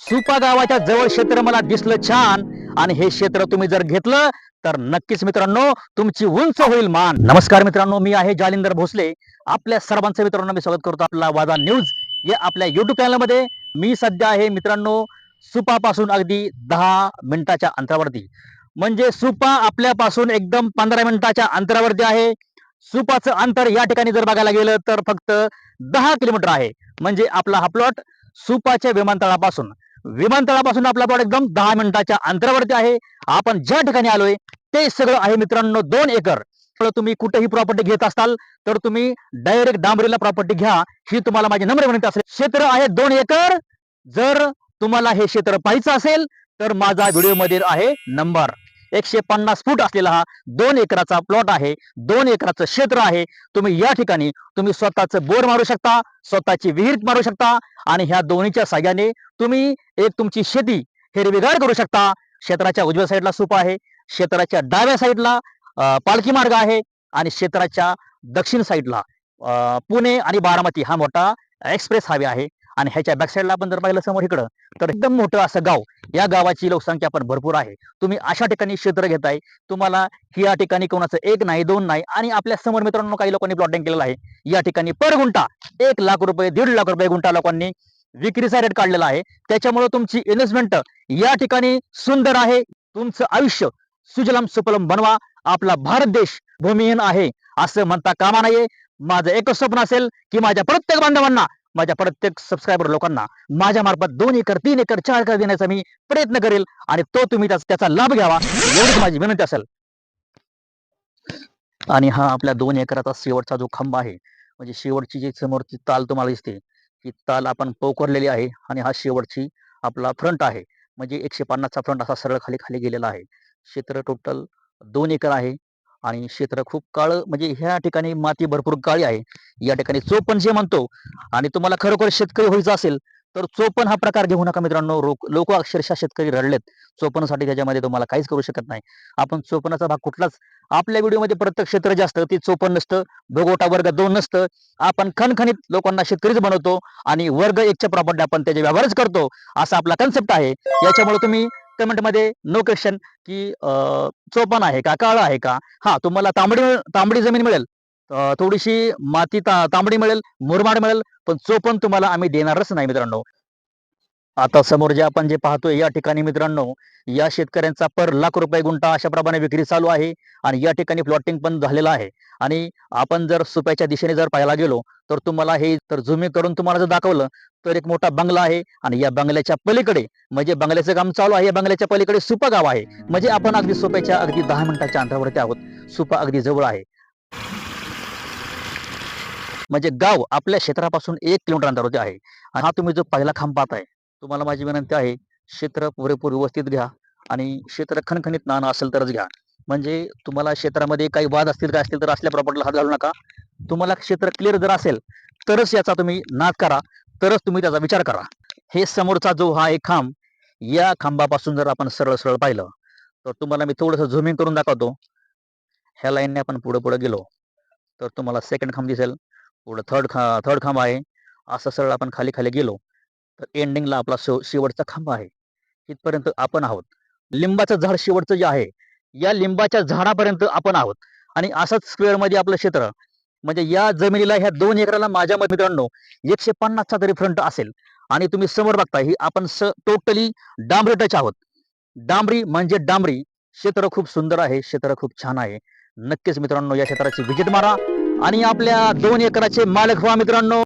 सुपा गावाच्या जवळ क्षेत्र मला दिसलं छान. आणि हे क्षेत्र तुम्ही जर घेतलं तर नक्कीच मित्रांनो तुमची उंच होईल मान. नमस्कार मित्रांनो मी आहे जालिंदर भोसले. आपल्या सर्वांचं मित्रांनो मी स्वागत करतो आपला वादा न्यूज या आपल्या युट्यूब चॅनलमध्ये मी सध्या आहे मित्रांनो सुपापासून अगदी दहा मिनिटाच्या अंतरावरती. म्हणजे सुपा आपल्यापासून एकदम पंधरा मिनिटाच्या अंतरावरती आहे. सुपाचं अंतर या ठिकाणी जर बघायला गेलं तर फक्त दहा किलोमीटर आहे. म्हणजे आपला हा प्लॉट सुपाच्या विमानतळापासून. विमानतळापासून आपला प्लॉट एकदम दहा मिनिटाच्या अंतरावरती आहे. आपण ज्या ठिकाणी आलोय ते सगळं आहे मित्रांनो दोन एकर. तुम्ही कुठेही प्रॉपर्टी घेत असाल तर तुम्ही डायरेक्ट डांबरीला प्रॉपर्टी घ्या. ही तुम्हाला माझी नम्र विनंती असेल. क्षेत्र आहे दोन एकर. जर तुम्हाला हे क्षेत्र पाहायचं असेल तर माझा व्हिडिओमध्ये आहे नंबर एकशे पन्नास फूट असलेला हा दोन एकराचा प्लॉट आहे. दोन एकराचं क्षेत्र आहे. तुम्ही या ठिकाणी तुम्ही स्वतःच बोर मारू शकता स्वतःची विहीर मारू शकता आणि ह्या दोन्हीच्या साह्याने तुम्ही एक तुमची शेती हिरवीगार करू शकता. क्षेत्राच्या उजव्या साईडला सुपा आहे क्षेत्राच्या डाव्या साईडला पालखी मार्ग आहे आणि क्षेत्राच्या दक्षिण साईडला पुणे आणि बारामती हा मोठा एक्सप्रेस हायवे आहे. आणि ह्याच्या बॅकसाईडला आपण जर पाहिलं समोर इकडं तर एकदम मोठं असं गाव या गावाची लोकसंख्या पण भरपूर आहे. तुम्ही अशा ठिकाणी क्षेत्र घेताय तुम्हाला या ठिकाणी कोणाचं एक नाही दोन नाही आणि आपल्यासमोर मित्रांनो काही लोकांनी प्लॉटिंग केलेलं आहे. या ठिकाणी पर गुंठा एक लाख रुपये दीड लाख रुपये गुंठा लोकांनी विक्रीचा रेट काढलेला आहे. त्याच्यामुळे तुमची इन्व्हेस्टमेंट या ठिकाणी सुंदर आहे. तुमचं आयुष्य सुजलम सुफलम बनवा. आपला भारत देश भूमिहीन आहे असं म्हणता कामा नाहीये माझं एकच स्वप्न असेल की माझ्या प्रत्येक बांधवांना माझ्या प्रत्येक सबस्क्रायबर लोकांना माझ्या मार्फत दोन एकर तीन एकर चार एकर देण्याचा मी प्रयत्न करेल आणि तो तुम्ही त्याचा त्याचा लाभ घ्यावा. एवढीच माझी विनंती असेल. आणि हा आपल्या दोन एकराचा शेवटचा जो खांब आहे म्हणजे शेवटची जी समोरची ताल तुम्हाला दिसते ही ताल आपण पोकरलेली आहे आणि हा शेवटची आपला फ्रंट आहे. म्हणजे एकशे पन्नासचा फ्रंट असा सरळ खाली खाली गेलेला आहे. क्षेत्र टोटल दोन एकर आहे. आणि क्षेत्र खूप काळ म्हणजे ह्या ठिकाणी माती भरपूर काळी आहे. या ठिकाणी चोपण जे म्हणतो आणि तुम्हाला खरोखर शेतकरी व्हायचं असेल तर चोपण हा प्रकार घेऊ नका मित्रांनो. लोक अक्षरशः शेतकरी रडलेत. चोपणसाठी त्याच्यामध्ये तुम्हाला काहीच करू शकत नाही. आपण चोपणाचा भाग कुठलाच आपल्या व्हिडिओमध्ये प्रत्येक क्षेत्र जास्त ते चोपण नसतं भोगोटा वर्ग दोन नसतं. आपण खणखणीत लोकांना शेतकरीच बनवतो आणि वर्ग एकच्या प्रमाणे आपण त्याचे व्यवहारच करतो असा आपला कन्सेप्ट आहे. याच्यामुळे तुम्ही कमेंटमध्ये नो क्वेश्चन की अं, चोपण आहे का काळं आहे का? हा तुम्हाला तांबडी तांबडी जमीन मिळेल. अं, थोडीशी माती ता- तांबडी मिळेल मुरमाड मिळेल पण चोपण तुम्हाला आम्ही देणारच नाही मित्रांनो. आता समोर जे आपण जे पाहतोय या ठिकाणी मित्रांनो या शेतकऱ्यांचा पर लाख रुपये गुंठा अशा प्रमाणे विक्री चालू आहे आणि या ठिकाणी प्लॉटिंग पण झालेलं आहे. आणि आपण जर सुप्याच्या दिशेने जर पाहायला गेलो तर तुम्हाला हे तर झुमी करून तुम्हाला जर दाखवलं तर एक मोठा बंगला आहे. आणि या बंगल्याच्या पलीकडे म्हणजे बंगल्याचं काम चालू आहे. या बंगल्याच्या पलीकडे सुपा गाव आहे. म्हणजे आपण अगदी सुप्याच्या अगदी दहा मिनिटाच्या अंतरावरती आहोत. सुपा अगदी जवळ आहे. म्हणजे गाव आपल्या क्षेत्रापासून एक किलोमीटर अंतरावरती आहे. आणि हा तुम्ही जो पहिला खांब पाहताय तुम्हाला माझी विनंती आहे क्षेत्र पुरेपूर व्यवस्थित घ्या आणि क्षेत्र खणखणीत नाणं असेल तरच घ्या. म्हणजे तुम्हाला क्षेत्रामध्ये काही वाद असतील काय असतील तर असल्या प्रॉपर्टीला हात घालू नका. तुम्हाला क्षेत्र क्लिअर जर असेल तरच याचा तुम्ही नाद करा तरच तुम्ही त्याचा विचार करा. हे समोरचा जो हा एक खांब या खांबापासून जर आपण सरळ सरळ पाहिलं तर तुम्हाला मी थोडंसं झुमिंग करून दाखवतो. ह्या लाईनने आपण पुढे पुढे गेलो तर तुम्हाला सेकंड खांब दिसेल. पुढं थर्ड खा थर्ड खांब आहे. असं सरळ आपण खाली खाली गेलो तर एंडिंगला आपला शेव शेवटचा खांब आहे. इथपर्यंत आपण आहोत. लिंबाचं झाड शेवटचं जे आहे या लिंबाच्या झाडापर्यंत आपण आहोत. आणि असंच स्क्वेअरमध्ये आपलं क्षेत्र म्हणजे या जमिनीला ह्या दोन एकराला माझ्या मित्रांनो एकशे पन्नासचा तरी फ्रंट असेल आणि तुम्ही समोर बघता ही आपण टोटली डांबरी टच आहोत. डांबरी म्हणजे डांबरी. क्षेत्र खूप सुंदर आहे क्षेत्र खूप छान आहे. नक्कीच मित्रांनो या क्षेत्राची व्हिजिट मारा. आणि आपल्या दोन एकराचे मालक व्हा मित्रांनो.